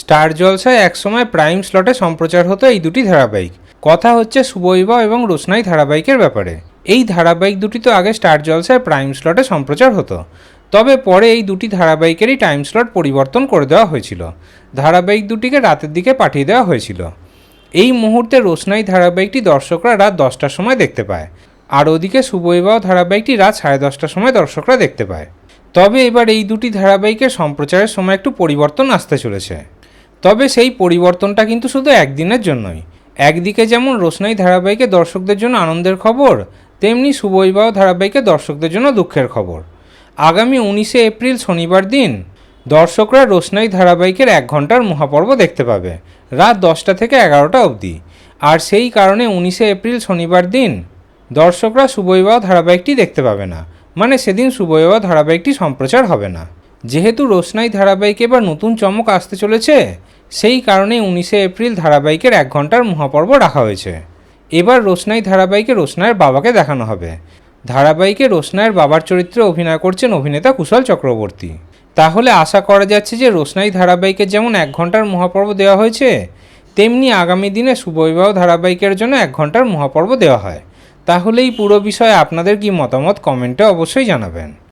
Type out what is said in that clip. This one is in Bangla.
স্টার জলসায় একসময় প্রাইম স্লটে সম্প্রচার হতো এই দুটি ধারাবাহিক। কথা হচ্ছে শুভবিবাহ এবং রোশনাই ধারাবাহিকের ব্যাপারে। এই ধারাবাহিক দুটি তো আগে স্টার জলসায় প্রাইম স্লটে সম্প্রচার হতো। তবে পরে এই দুটি ধারাবাহিকেরই টাইম স্লট পরিবর্তন করে দেওয়া হয়েছিল। ধারাবাহিক দুটিকে রাতের দিকে পাঠিয়ে দেওয়া হয়েছিল। এই মুহূর্তে রোশনাই ধারাবাহিকটি দর্শকরা রাত দশটার সময় দেখতে পায়। আর ওদিকে শুভবিবাহ ধারাবাহিকটি রাত সাড়ে দশটার সময় দর্শকরা দেখতে পায়। তবে এবার এই দুটি ধারাবাহিকের সম্প্রচারের সময় একটু পরিবর্তন আসতে চলেছে। তবে সেই পরিবর্তনটা কিন্তু শুধু একদিনের জন্যই। একদিকে যেমন রোশনাই ধারাবাহিকে দর্শকদের জন্য আনন্দের খবর, তেমনি সুবৈবাহ ধারাবাহিকে দর্শকদের জন্য দুঃখের খবর। আগামী উনিশে এপ্রিল শনিবার দিন দর্শকরা রোশনাই ধারাবাহিকের এক ঘণ্টার মহাপর্ব দেখতে পাবে, রাত দশটা থেকে এগারোটা অবধি। আর সেই কারণে উনিশে এপ্রিল শনিবার দিন দর্শকরা সুবৈবাহ ধারাবাহিকটি দেখতে পাবে না। মানে সেদিন সুবৈবাহ ধারাবাহিকটি সম্প্রচার হবে না। যেহেতু রোশনাই ধারাবাহিকে এবার নতুন চমক আসতে চলেছে, সেই কারণে উনিশে এপ্রিল ধারাবাহিকের এক ঘণ্টার মহাপর্ব রাখা হয়েছে। এবার রোশনাই ধারাবাহিকে রোশনাইয়ের বাবাকে দেখানো হবে। ধারাবাহিকে রোশনাইয়ের বাবার চরিত্রে অভিনয় করছেন অভিনেতা কুশল চক্রবর্তী। তাহলে আশা করা যাচ্ছে যে রোশনাই ধারাবাহিকের যেমন এক ঘণ্টার মহাপর্ব দেওয়া হয়েছে, তেমনি আগামী দিনে শুভবিবাহ ধারাবাহিকের জন্য এক ঘণ্টার মহাপর্ব দেওয়া হয়। তাহলে এই পুরো বিষয়ে আপনাদের কি মতামত কমেন্টে অবশ্যই জানাবেন।